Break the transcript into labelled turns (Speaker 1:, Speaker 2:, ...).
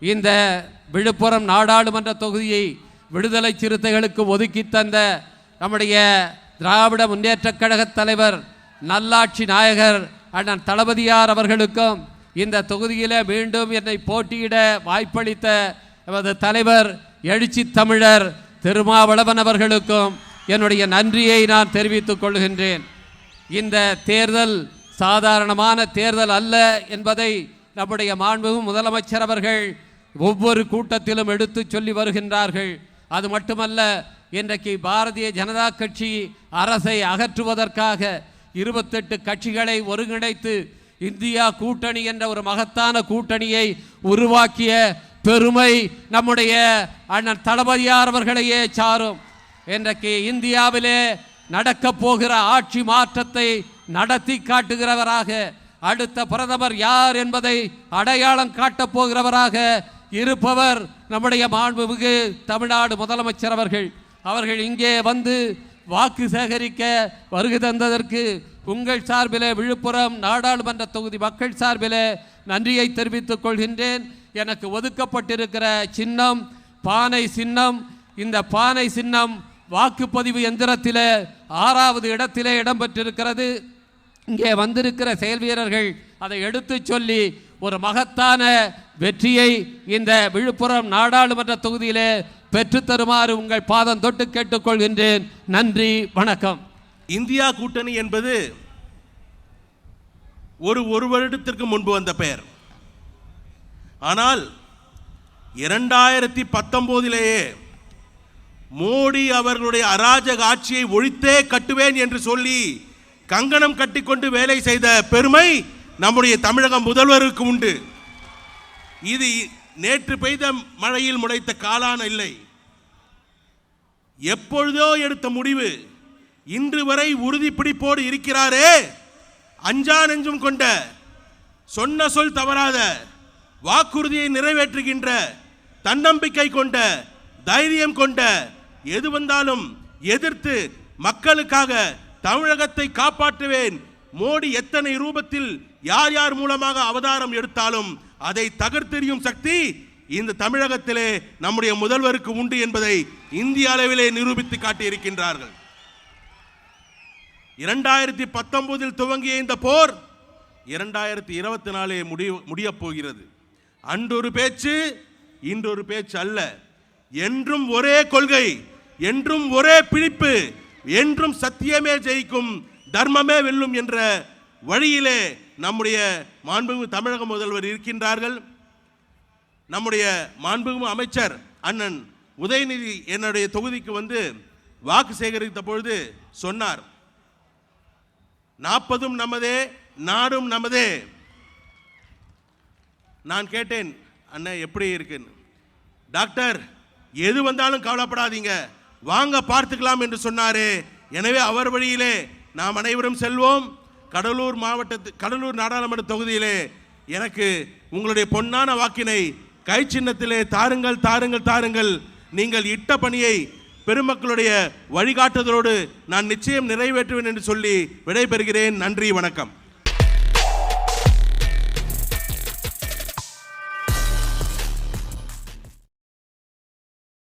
Speaker 1: இந்த விழுப்புரம் நாடாளுமன்ற தொகுதியை விடுதலை சிறுத்தைகளுக்கு ஒதுக்கி தந்த நம்முடைய திராவிட முன்னேற்றக் கழகத் தலைவர் நல்லாட்சி நாயகர் அண்ணன் தளபதியார் அவர்களுக்கும் இந்த தொகுதியில் மீண்டும் என்னை போட்டியிட வாய்ப்பளித்த எமது தலைவர் எழுச்சி தமிழர் திருமாவளவன் அவர்களுக்கும் என்னுடைய நன்றியை நான் தெரிவித்துக் கொள்கின்றேன். இந்த தேர்தல் சாதாரணமான தேர்தல் அல்ல என்பதை நம்முடைய மாண்புமிகு முதலமைச்சர் அவர்கள் ஒவ்வொரு கூட்டத்திலும் எடுத்து சொல்லி வருகின்றார்கள். அது மட்டுமல்ல இன்றைக்கு பாரதிய ஜனதா கட்சி அரசை அகற்றுவதற்காக இருபத்தெட்டு கட்சிகளை ஒருங்கிணைத்து இந்தியா கூட்டணி என்ற ஒரு மகத்தான கூட்டணியை உருவாக்கிய பெருமை நம்முடைய அண்ணன் தளபதியார் அவர்களையே சாரும். இன்றைக்கு இந்தியாவிலே நடக்கப் போகிற ஆட்சி மாற்றத்தை நடத்தி காட்டுகிறவராக அடுத்த பிரதமர் யார் என்பதை அடையாளம் காட்டப் போகிறவராக இருப்பவர் நம்முடைய மாண்புமிகு தமிழ்நாடு முதலமைச்சர் அவர்கள். அவர்கள் இங்கே வந்து வாக்கு சேகரிக்க வருகை தந்ததற்கு உங்கள் சார்பிலே விழுப்புரம் நாடாளுமன்ற தொகுதி மக்கள் சார்பிலே நன்றியை தெரிவித்துக் கொள்கின்றேன். எனக்கு ஒதுக்கப்பட்டிருக்கிற சின்னம் பானை சின்னம் இந்த பானை சின்னம் வாக்குப்பதிவு எந்திரத்தில் ஆறாவது இடத்திலே இடம்பெற்றிருக்கிறது. இங்கே வந்திருக்கிற செயல் வீரர்கள் அதை எடுத்துச் சொல்லி ஒரு மகத்தான வெற்றியை இந்த விழுப்புரம் நாடாளுமன்ற தொகுதியிலே பெற்றுத்தருமாறு உங்கள் பாதம் தொட்டு கேட்டுக்கொள்கின்றேன். நன்றி வணக்கம்.
Speaker 2: இந்தியா கூட்டணி என்பது ஒரு ஒரு வருடத்திற்கு முன்பு வந்த பெயர். ஆனால் இரண்டாயிரத்தி பத்தொம்போதிலேயே மோடி அவர்களுடைய அராஜக ஆட்சியை ஒழித்தே கட்டுவேன் என்று சொல்லி கங்கணம் கட்டிக்கொண்டு வேலை செய்த பெருமை நம்முடைய தமிழக முதல்வருக்கு உண்டு. இது நேற்று பெய்த மழையில் முளைத்த காலான இல்லை. எப்பொழுதோ எடுத்த முடிவு இன்று வரை உறுதிப்பிடிப்போடு இருக்கிறாரே. அஞ்சா நெஞ்சும் கொண்ட சொன்ன சொல் தவறாத வாக்குறுதியை நிறைவேற்றுகின்ற தன்னம்பிக்கை கொண்ட தைரியம் கொண்ட எது வந்தாலும் எதிர்த்து மக்களுக்காக தமிழகத்தை காப்பாற்றுவேன். மோடி எத்தனை ரூபத்தில் யார் யார் மூலமாக அவதாரம் எடுத்தாலும் அதை தகர்த்தெறியும் சக்தி இந்த தமிழகத்திலே நம்முடைய முதல்வருக்கு உண்டு என்பதை இந்திய அளவிலே நிரூபித்து காட்டியிருக்கின்றார்கள். இரண்டாயிரத்தி பத்தொன்பதில் துவங்கிய இந்த போர் இரண்டாயிரத்தி இருபத்தி நாலே முடிய முடியப் போகிறது. அன்றொரு பேச்சு இன்றொரு பேச்சு அல்ல. என்றும் ஒரே கொள்கை என்றும் ஒரே பிடிப்பு என்றும் சத்தியமே ஜெயிக்கும் தர்மமே வெல்லும் என்ற வழியிலே நம்முடைய மாண்புமிகு தமிழக முதல்வர் இருக்கின்றார்கள். நம்முடைய மாண்புமிகு அமைச்சர் அண்ணன் உதயநிதி என்னுடைய தொகுதிக்கு வந்து வாக்கு சேகரித்த பொழுது சொன்னார். நாற்பதும் நமதே நாடும் நமதே. நான் கேட்டேன் அண்ணன் எப்படி இருக்குன்னு டாக்டர் எது வந்தாலும் கவலைப்படாதீங்க. வாங்க பார்த்துக்கலாம் என்று சொன்னாரே. எனவே அவர் வழியிலே நாம் அனைவரும் செல்வோம். கடலூர் மாவட்டத்து கடலூர் நாடாளுமன்ற தொகுதியிலே எனக்கு உங்களுடைய பொன்னான வாக்கினை கை சின்னத்திலே தாருங்கள் தாருங்கள் தாருங்கள். நீங்கள் இட்ட பணியை பெருமக்களுடைய வழிகாட்டுதலோடு நான் நிச்சயம் நிறைவேற்றுவேன் என்று சொல்லி விடைபெறுகிறேன். நன்றி வணக்கம்.